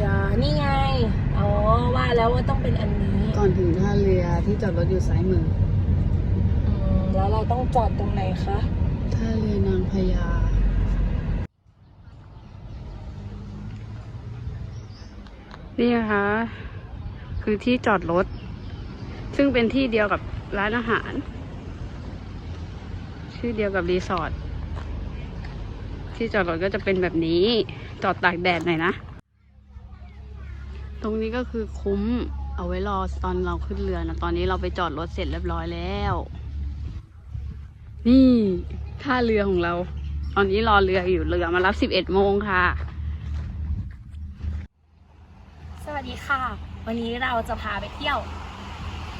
อยู่ไหนนางพอะญานี่ไง อ๋อ ว่าแล้วว่าต้องเป็นอันนี้ก่อนถึงท่าเรือที่จอดรถอยู่ซ้ายมือ อืมแล้วเราต้องจอดตรงไหนคะ ท่าเรือนางพญา นี่นะคะ คือที่จอดรถ ซึ่งเป็นที่เดียวกับร้านอาหาร ชื่อเดียวกับรีสอร์ทที่จอดรถก็จะเป็นแบบนี้ จอดตากแดดหน่อยนะ ตรงนี้ก็คือคุ้มเอาไว้รอตอนเราขึ้นเรือนะ ตอนนี้เราไปจอดรถเสร็จเรียบร้อยแล้ว นี่ท่าเรือของเรา ตอนนี้รอเรืออยู่เรือมารับสิบเอ็ดโมงค่ะ สวัสดีค่ะ วันนี้เราจะพาไปเที่ยว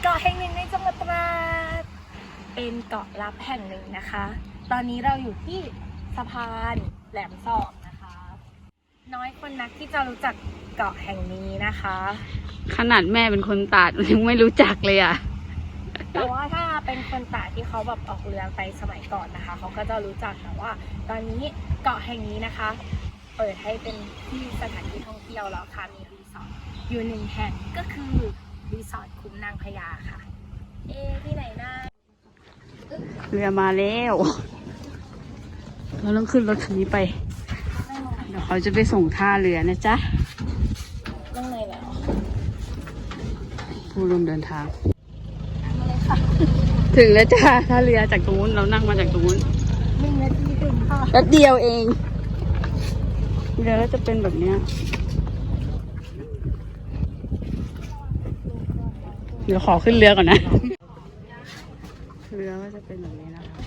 เกาะแห่งหนึ่งในจังหวัดตราดเป็นเกาะลับแห่งหนึ่งนะคะ ตอนนี้เราอยู่ที่สะพานแหลมศอกนะคะ น้อยคนนักที่จะรู้จัก เกาะแห่งนี้นะคะ ขนาดแม่เป็นคนตาดยังไม่รู้จักเลยอะ แต่ว่าถ้าเป็นคนตาที่เขาแบบออกเรือไปสมัยก่อนนะคะ เขาก็จะรู้จักแต่ว่า ตอนนี้เกาะแห่งนี้นะคะ เปิดให้เป็นที่สถานที่ท่องเที่ยวแล้วค่ะมีรีสอร์ทอยู่หนึ่งแห่งก็คือรีสอร์ทคุ้มนางพญาค่ะ เอ๊ะที่ไหนนะเรือมาแล้ว เราต้องขึ้นรถคันนี้ไป เดี๋ยวเขาจะไปส่งท่าเรือนะจ๊ะ นั่งในแล้วผู้ร่วมเดินทางมาเลยค่ะถึงแล้วจ้าท่าเรือจากตรงนู้นเรานั่งมาจากตรงนู้นหนึ่งนาทีถึงค่ะแป๊บเดียวเองเรือก็จะเป็นแบบเนี้ยเดี๋ยวขอขึ้นเรือก่อนนะ เรือก็จะเป็นแบบนี้นะคะ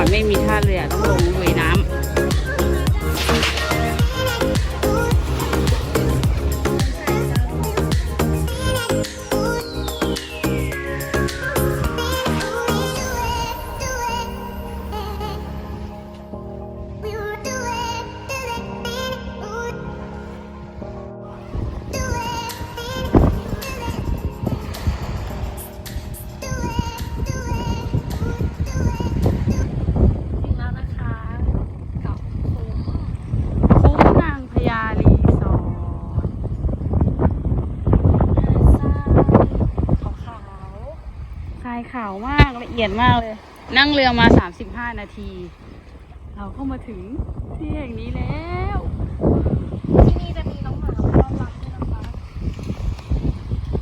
อนไม่มีท่าเรือต้องายขาวมากละเอียดมากเลย นั่งเรือมา 35 นาที เราก็มาถึงที่แห่งนี้แล้วๆที่นี่จะมีน้องหมาต้อนรับด้วยนะคะ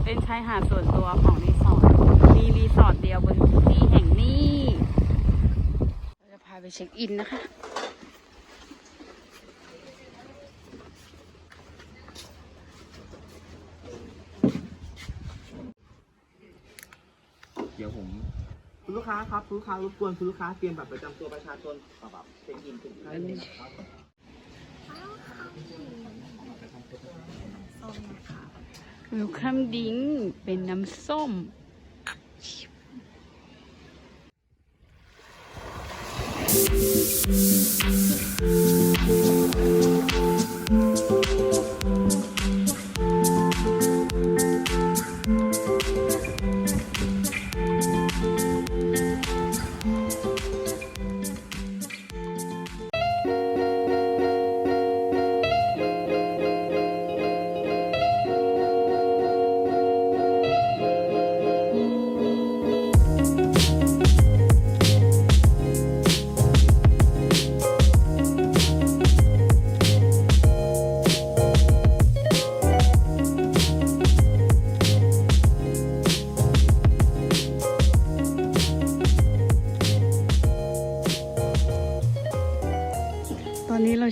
เป็นชายหาดส่วนตัวของรีสอร์ทมีรีสอร์ทเดียวบนที่แห่งนี้ เราจะพาไปเช็คอินนะคะ เดี๋ยวผม ค้าครับคุณลูกค้ารบกวนคุณลูกค้าเตรียมบัตรประจำตัวประชาชนกับแบบเช็คอินถึงได้เลยนะครับเวลคัมดิ้งเป็นน้ำส้ม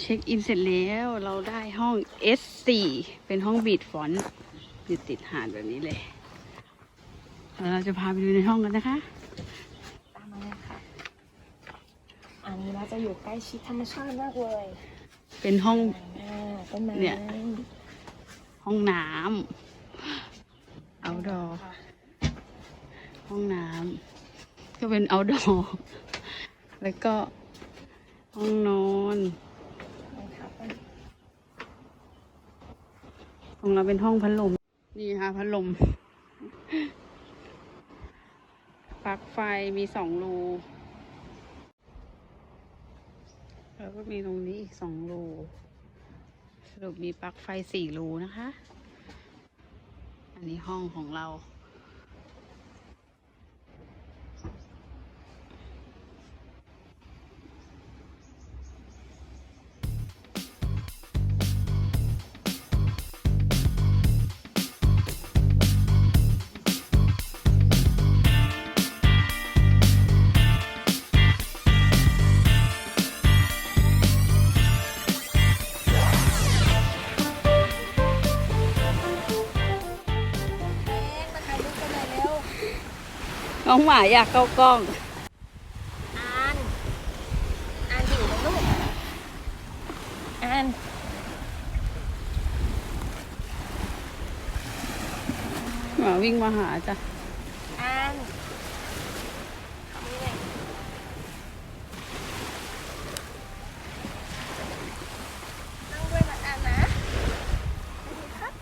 คอินเสร็จแล้วเราได้ห้อง S4 เป็นห้องบีดฟอนต์อยู่ติดหาดแบบนี้เลยแล้วเราจะพาไปดูในห้องกันนะคะ ตามมาเลยค่ะ อันนี้เราจะอยู่ใกล้ชิดธรรมชาติมากเลย เป็นห้องอ่าต้นไม้เนี่ย ห้องน้ำเอาดอค่ะห้องน้ำก็เป็นเอาดอแล้วก็ห้องนอน นะคะเป็น ของเราเป็นห้องพัดลม นี่ค่ะพัดลมปลั๊กไฟมีสองรูแล้วก็มีตรงนี้อีกสองรูสรุปมีปลั๊กไฟสี่รูนะคะ อันนี้ห้องของเรา องหมาอยากเข้ากล้อง อาน อานอยู่นะลูก อาน หมาวิ่งมาหาจ้ะ อานนี่ไงนั่งด้วยนะอานนะสวัสดีครับ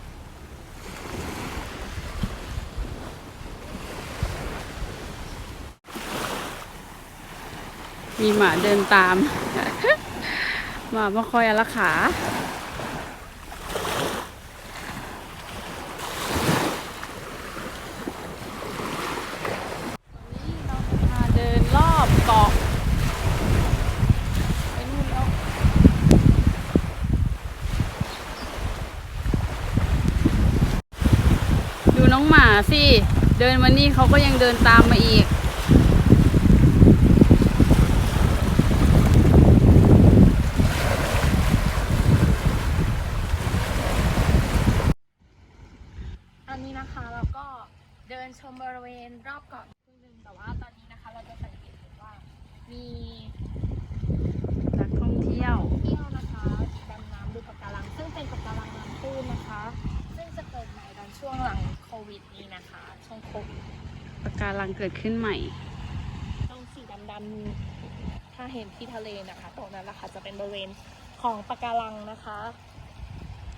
มี หมาเดินตาม หมามาคอยอารักขาเราจะพาเดินรอบเกาะไปดูแล้วดูน้องหมาสิ เดินมานี่เขาก็ยังเดินตามมาอีก อันนี้นะคะเราก็เดินช มบริเวณรอบเกาะครึ่งหนึงแต่ว่าตอนนี้นะคะ เราจะสังเกตเห็นว่ามีนักท่องเที่ยวเที่ยวนะคะดำน้ำดูปะการัง ซึ่งเป็นปะการังน้ำตื้นนะคะ ซึ่งจะเกิดใหม่ตอนช่วงหลังโควิดนี้นะคะ ช่วงโควิดปะการังเกิดขึ้นใหม่ตรงสีดำๆถ้าเห็นที่ทะเลนะคะตรงนั้นแหละค่ะจะเป็นบริเวณของปะการังนะคะ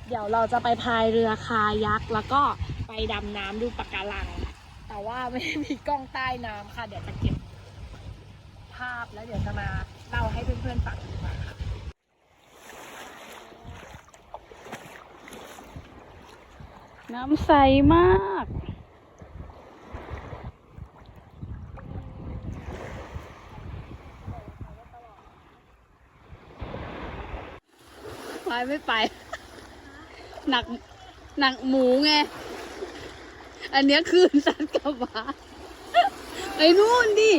เดี๋ยวเราจะไปพายเรือคายักแล้วก็ไปดำน้ำดูปะการัง แต่ว่าไม่มีกล้องใต้น้ำค่ะ เดี๋ยวจะเก็บภาพแล้วเดี๋ยวจะมาเล่าให้เพื่อนๆฟังดีกว่าค่ะน้ำใสมาก ไปไม่ไป หนัก หนักหมูไง อันเนี้ยคืนสัตว์กับมาไปนู่นดิ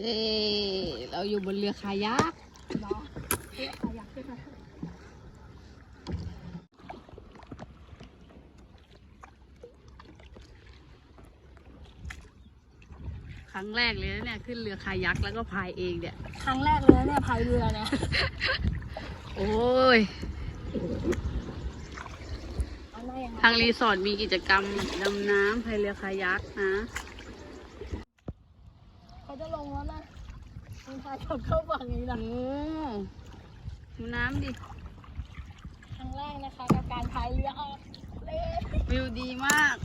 เย้เราอยู่บนเรือคายัก เนาะเพื่อคายักด้วยค่ะ ครั้งแรกเลยนะเนี่ยขึ้นเรือคายักแล้วก็พายเองเนี่ย ครั้งแรกเลยนะเนี่ยพายเรือเนี่ยโอ้ย เอาหน้ายังไงทางรีสอร์ทมีกิจกรรมดำน้ำพายเรือคายักนะ เขาจะลงแล้วนะมึงพายกลับเข้าฝั่งนี้นะโอ้ดูน้ำดิ ครั้งแรกนะคะกับการพายเรือออกเลวิวดีมาก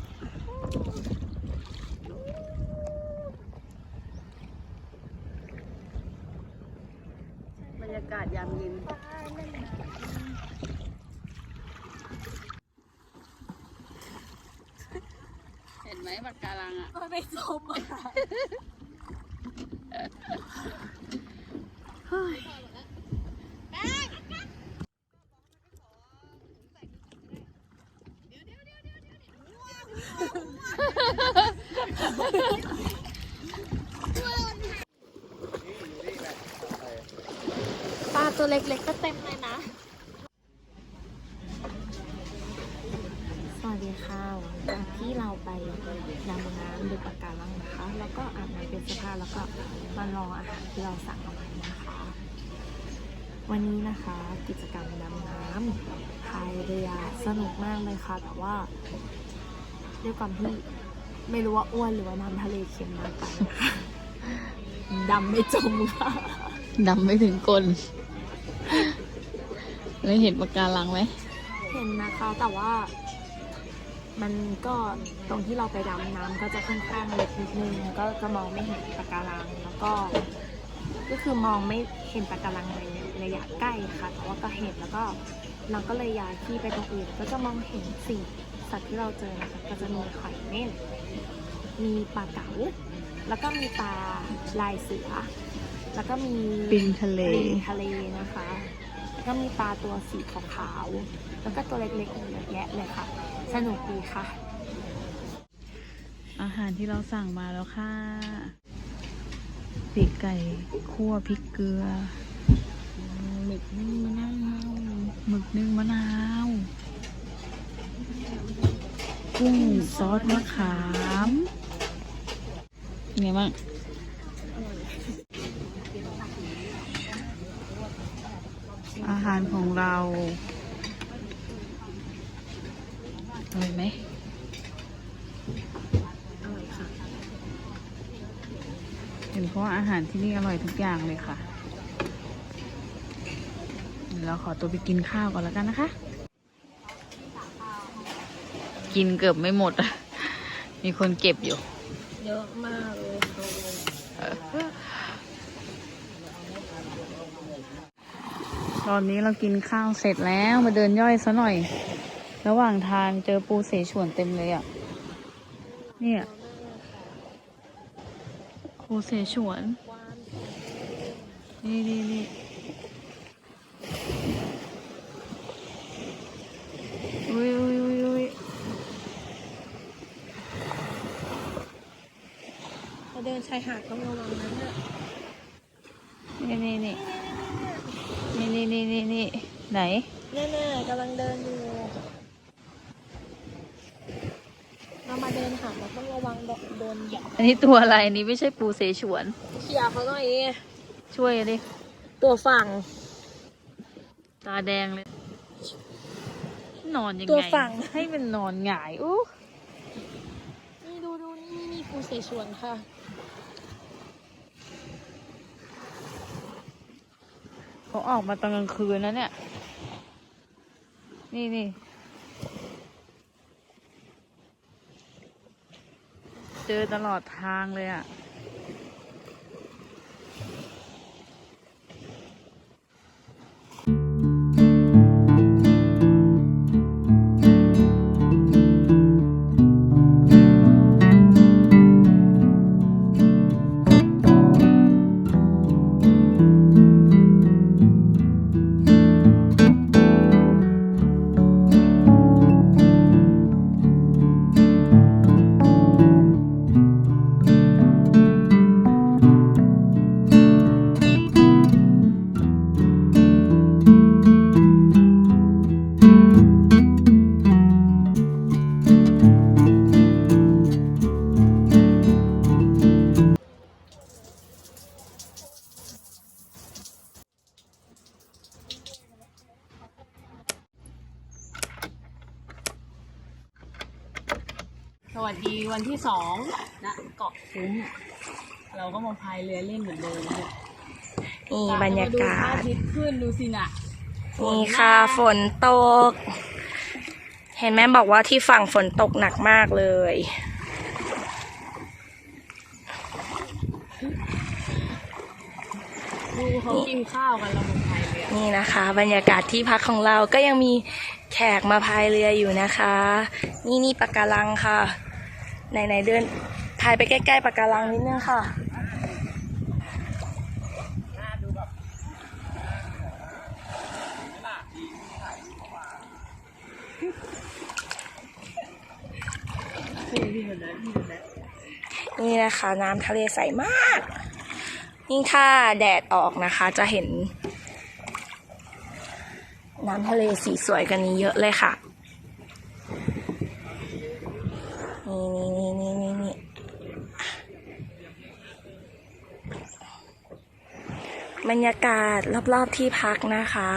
รรยากาศยามเย็นเห็นไหมปากการังอะมันไม่จมอะ เฮ้ย ปลาตัวเล็กๆก็เต็มเลยนะ สวัสดีค่ะหลังจากที่เราไปดำน้ำดูปะการังนะคะ แล้วก็อาบน้ำเป็นเสอผ้าแล้วก็มารออาหารที่เราสั่งเอาไว้นะคะ วันนี้นะคะกิจกรรมดำน้ำพายเรือสนุกมากเลยค่ะ แต่ว่าด้วยความที่ไม่รู้ว่าอ้วนหรือว่าน้ำทะเลเค็มมากไปนะคะดำไม่จมค่ะ ดำไม่ถึงก้นแล้วเห็นปะการังไหม เห็นนะคะแต่ว่า มันก็ตรงที่เราไปดำน้ำก็จะค่อนข้างเล็กนิดนึงก็จะมองไม่เห็นปะการังแล้วก็ ก็คือมองไม่เห็นปะการังในระยะใกล้ค่ะแต่ว่าก็เห็นแล้วก็ เราก็เลยย้ายที่ไปตรงอื่นก็จะมองเห็นสิ่งสัตว์ที่เราเจอนะคะก็จะมีหอยเม่น มีปลาเก๋า แล้วก็มีปลาลายเสือ แล้วก็มีปิงทะเลลิงทะเลนะคะแล้วก็มีปลาตัวสีขาวๆ แล้วก็ตัวเล็กๆอีกเยอะแยะเลยค่ะ สนุกดีค่ะ อาหารที่เราสั่งมาแล้วค่ะปีกไก่คั่วพริกเกลือหมึกนึ่งมะนาว หมึกนึ่งมะนาวกุ้งซอสมะขามเป็นไงบ้างอาหารของเราอร่อยไหมอร่อยค่ะ เห็นเพราะว่าอาหารที่นี่อร่อยทุกอย่างเลยค่ะ เราขอตัวไปกินข้าวก่อนแล้วกันนะคะ กินเกือบไม่หมดอะมีคนเก็บอยู่ เยอะมากเลยตอนนี้เรากินข้าวเสร็จแล้วมาเดินย่อยซะหน่อย ระหว่างทางเจอปูเสฉวนเต็มเลยอะ เนี่ยปูเสฉวน นี่นี่นี่ อุ้ยอุ้ยอุ้ยอุ้ยเราเดินชายหาดต้องระวังนะเนี่ยนี่นี่นี่นี่นี่นี่นี่นี่ไหนแน่ๆกำลังเดินอยู่เรามาเดินหาดเราต้องระวังโดนเหยียบอันนี้ตัวอะไรอันนี้ไม่ใช่ปูเสฉวนเคลียเขาหน่อย ช่วยดิตัวฝั่ง ตาแดงเลย นอนยังตัวไงฝั่งให้มันนอนหงายอู้นี่ดูดูนี่นี่ปูเสฉวนค่ะ เขาออกมาตอนกลางคืนนะเนี่ย นี่นี่เจอตลอดทางเลยอะ ที่สองณเกาะคุ้ม เราก็มาพายเรือเล่นเหมือนเดิมเนี่ยนี่บรรยากาพระศอาทิตย์ขึ้นดูสินะนี่ค่ะฝนตก เห็นแม่บอกว่าที่ฝั่งฝนตกหนักมากเลย ดูเขากินข้าวกันเรามาพายเรือนี่นะคะ บรรยากาศที่พักของเราก็ยังมีแขกมาพายเรืออยู่นะคะ นี่นี่ปะการังค่ะ ไหนไหนๆเดินพายไปใกล้ๆปะการังนิดนึงค่ะนี่นะคะน้ำทะเลใสมาก ยิ่งถ้าแดดออกนะคะจะเห็น น้ำทะเลสีสวยกันนี้เยอะเลยค่ะ นี่นี่นี่นี่นี่บรรยากาศรอบๆที่พักนะคะ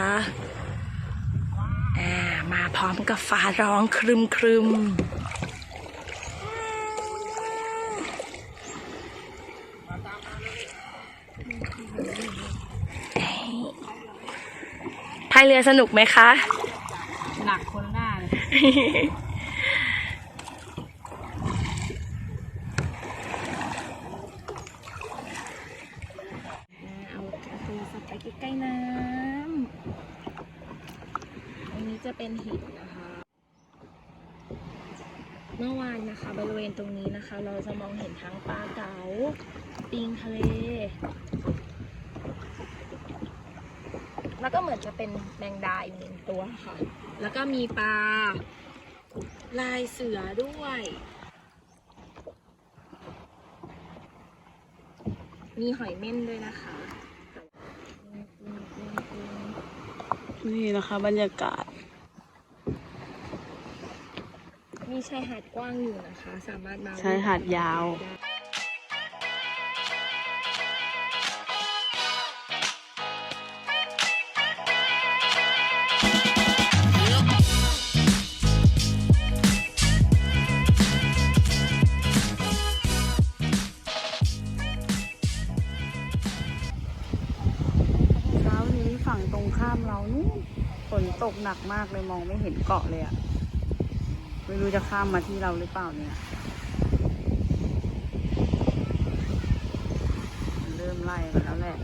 อ่ามาพร้อมกับฟ้าร้องครึมครึมพายเรือสนุกไหมคะ หนักคนหน้าเลย เอาโทรศัพท์ไปใกล้ๆน้ำอันนี้จะเป็นหินนะคะ เมื่อวานนะคะ บริเวณตรงนี้นะคะ เราจะมองเห็นทั้งปลาเก๋าปิงทะเล แล้วก็เหมือนจะเป็นแมงดาอีกหนึ่งตัวค่ะ แล้วก็มีปลาลายเสือด้วย มีหอยเม่นด้วยนะคะ นี่นะคะบรรยากาศ มี ชายหาดกว้างอยู่นะคะ สามารถมาชายหาดยาว เช้านี้ฝั่งตรงข้ามเรานู่นฝนตกหนักมากเลยมองไม่เห็นเกาะเลยอะ ไม่รู้จะข้ามมาที่เราหรือเปล่าเนี่ยมันเริ่มไล่มาแล้วแหละ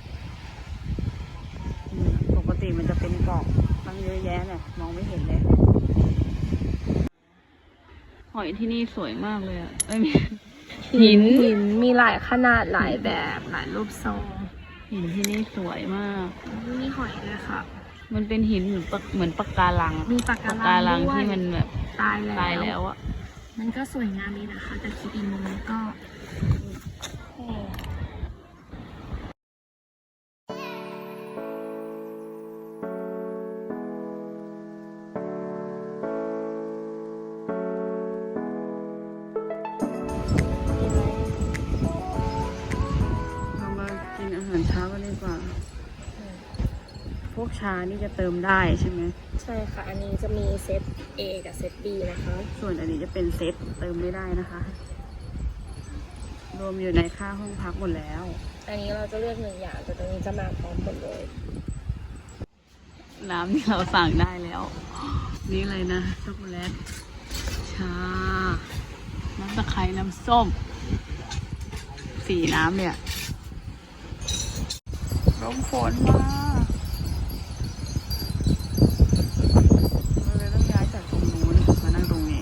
อืมปกติมันจะเป็นเกาะตั้งเยอะแยะเนี่ยมองไม่เห็นเลยหอยที่นี่สวยมากเลยอะเอ้ยมีหินหินมีหลายขนาดหลายแบบหลายรูปทรงหินที่นี่สวยมาก มีหอยด้วยค่ะ มันเป็นหินเหมือนปะเหมือนปะการัง มีปะปะกาการัรังงด้วยที่มันแบบ ตายแล้ว ตายแล้วอะมันก็สวยงามดีนะคะ แต่คิดอีกมุมก็เอ่อเรามากินอาหารเช้ากันดีกว่า พวกชานี่จะเติมได้ใช่ไหม ใช่ค่ะ อันนี้จะมีเซต A กับเซต B นะคะ ส่วนอันนี้จะเป็นเซตเติมไม่ได้นะคะ รวมอยู่ในค่าห้องพักหมดแล้ว อันนี้เราจะเลือกหนึ่งอย่างแต่ตรงนี้จะมาพร้อมหมดเลย น้ำที่เราสั่งได้แล้ว นี่เลยนะช็อกโกแลตชา น้ำตะไคร้น้ำส้ม สีน้ำเนี่ยร่มฝนมาเราเลยต้องย้ายจากตรงนู้นมานั่งตรงนี้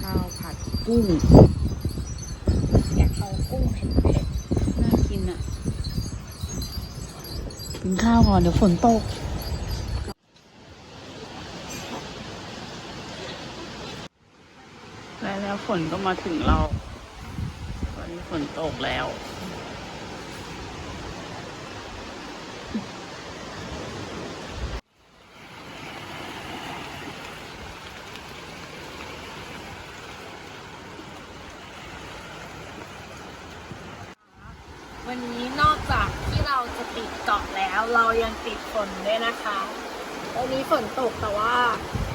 ข้าวผัด กุ้งอยากเอากุ้งเผ็ดน่ากินอะกินข้าวก่อนเดี๋ยวฝนตกแล้วแล้วฝนก็มาถึงเรา ตอนนี้ฝนตกแล้ว ๆวันนี้นอกจากที่เราจะติดเกาะแล้ว เรายังติดฝนด้วยนะคะวันนี้ ฝนตกแต่ว่า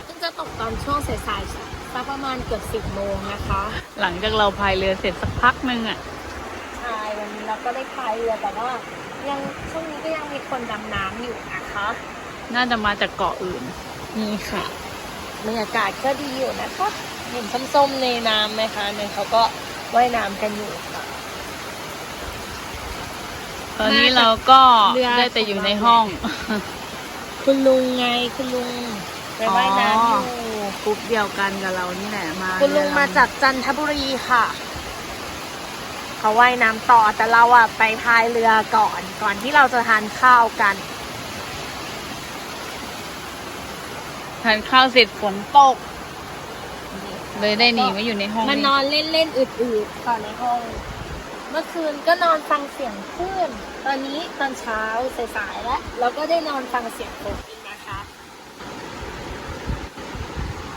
เพิ่งจะตกตอนช่วงสายๆสักประมาณเกือบสิบโมงนะคะหลังจากเราพายเรือเสร็จสักพักนึงอะใช่วันนี้เราก็ได้พายเรือแต่ว่ายังช่วงนี้ก็ยังมีคนดำน้ำอยู่นะคะ น่าจะมาจากเกาะอื่น นี่ค่ะบรรยากาศก็ดีอยู่นะคะเห็นส้มๆในน้ำไหมคะเนี่ยเขาก็ว่ายน้ำกันอยู่ค่ะ ตอนนี้มาจากเราก็เรือได้แต่อยู่ในห้อง คุณลุงไงคุณลุงไปว่ายน้ำอยู่กรุ๊ปเดียวกันกับเรานี่แหละมาคุณลุงเรือมาจากจันทบุรีค่ะ เขาว่ายน้ำต่อแต่เราอะไปพายเรือก่อนก่อนที่เราจะทานข้าวกันทานข้าวเสร็จฝนตกนี่เลยได้หนีมาอยู่ในห้องมันนอนเล่นเล่นๆอืดๆก่อนในห้อง เมื่อคืนก็นอนฟังเสียงคลื่น ตอนนี้ตอนเช้าสายๆแล้วเราก็ได้นอนฟังเสียงฝนอีกนะคะ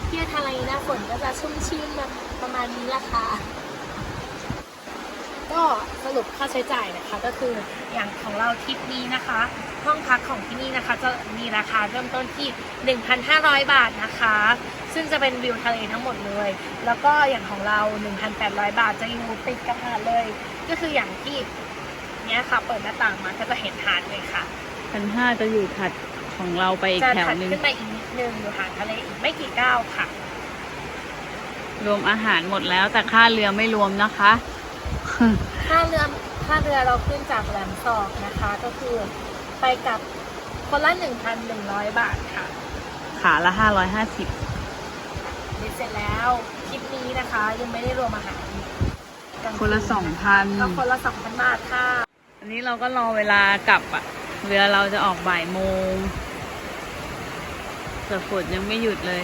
เที่ยวทะเลหน้าฝนก็จะชุ่มชื่นแบบประมาณนี้ละค่ะ ก็สรุปค่าใช้จ่ายนะคะก็คืออย่างของเราทริปนี้นะคะ ห้องพักของที่นี่นะคะ จะมีราคาเริ่มต้นที่ 1,500 บาทนะคะ ซึ่งจะเป็นวิวทะเลทั้งหมดเลย แล้วก็อย่างของเรา 1,800 บาทจะอยู่ติดกับหาดเลย ก็คืออย่างที่เนี้ยค่ะ เปิดหน้าต่างมาก็จะเห็นหาดเลยค่ะพันห้าจะอยู่ถัดของเราไปอีกจะแถวถัดหนึ่งขึ้นมาอีกนิดนึงอยู่หาดทะเลอีกไม่กี่ก้าวค่ะ รวมอาหารหมดแล้วแต่ค่าเรือไม่รวมนะคะ ค่าเรือค่าเรือเราขึ้นจากแหลมศอกนะคะ ก็คือ ไปกับคนละ 1,100 บาทค่ะ ขาละห้าร้อยห้าสิบเสร็จแล้วคลิปนี้นะคะยังไม่ได้รวมอาหารกลางคนละสองพันก็คนละสองพันบาทค่ะอันนี้เราก็รอเวลากลับอะเรือเราจะออกบ่ายโมงแต่ฝนยังไม่หยุดเลย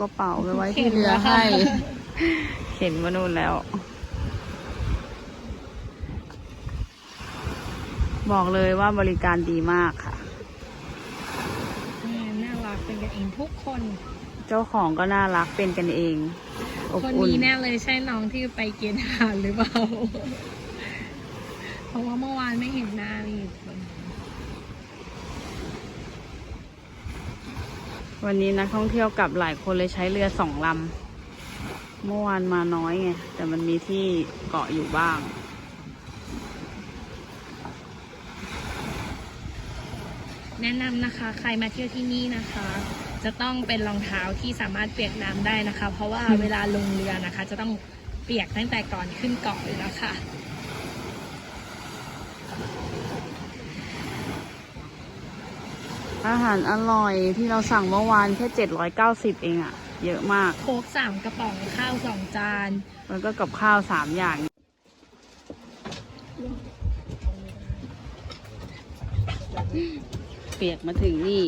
กระเป๋าไปไว้ที่เรือให้ เข็นมานู่นแล้ว บอกเลยว่าบริการดีมากค่ะ น่ารักเป็นกันเองทุกคน เจ้าของก็น่ารักเป็นกันเองอบคนอุ่นนี้แน่เลยใช่น้องที่ไปเกณฑ์ทหารหรือเปล่า เพราะว่าเมื่อวานไม่เห็นหน้ามีอีกคน วันนี้นักท่องเที่ยวกลับหลายคนเลยใช้เรือสองลำ เมื่อวานมาน้อยไง แต่มันมีที่เกาะอยู่บ้าง แนะนำนะคะ ใครมาเที่ยวที่นี่นะคะ จะต้องเป็นรองเท้าที่สามารถเปียกน้ำได้นะคะ เพราะว่าเวลาลงเรือนะคะ จะต้องเปียกตั้งแต่ก่อนขึ้นเกาะเลยแล้วค่ะ อาหารอร่อยที่เราสั่งเมื่อวานแค่เจ็ดร้อยเก้าสิบเองอะเยอะมาก โค้กสามกระป๋องข้าวสองจาน แล้วก็กับข้าวสามอย่าง เปียกมาถึงนี่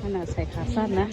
ขนาดใส่ขาสั้นนะ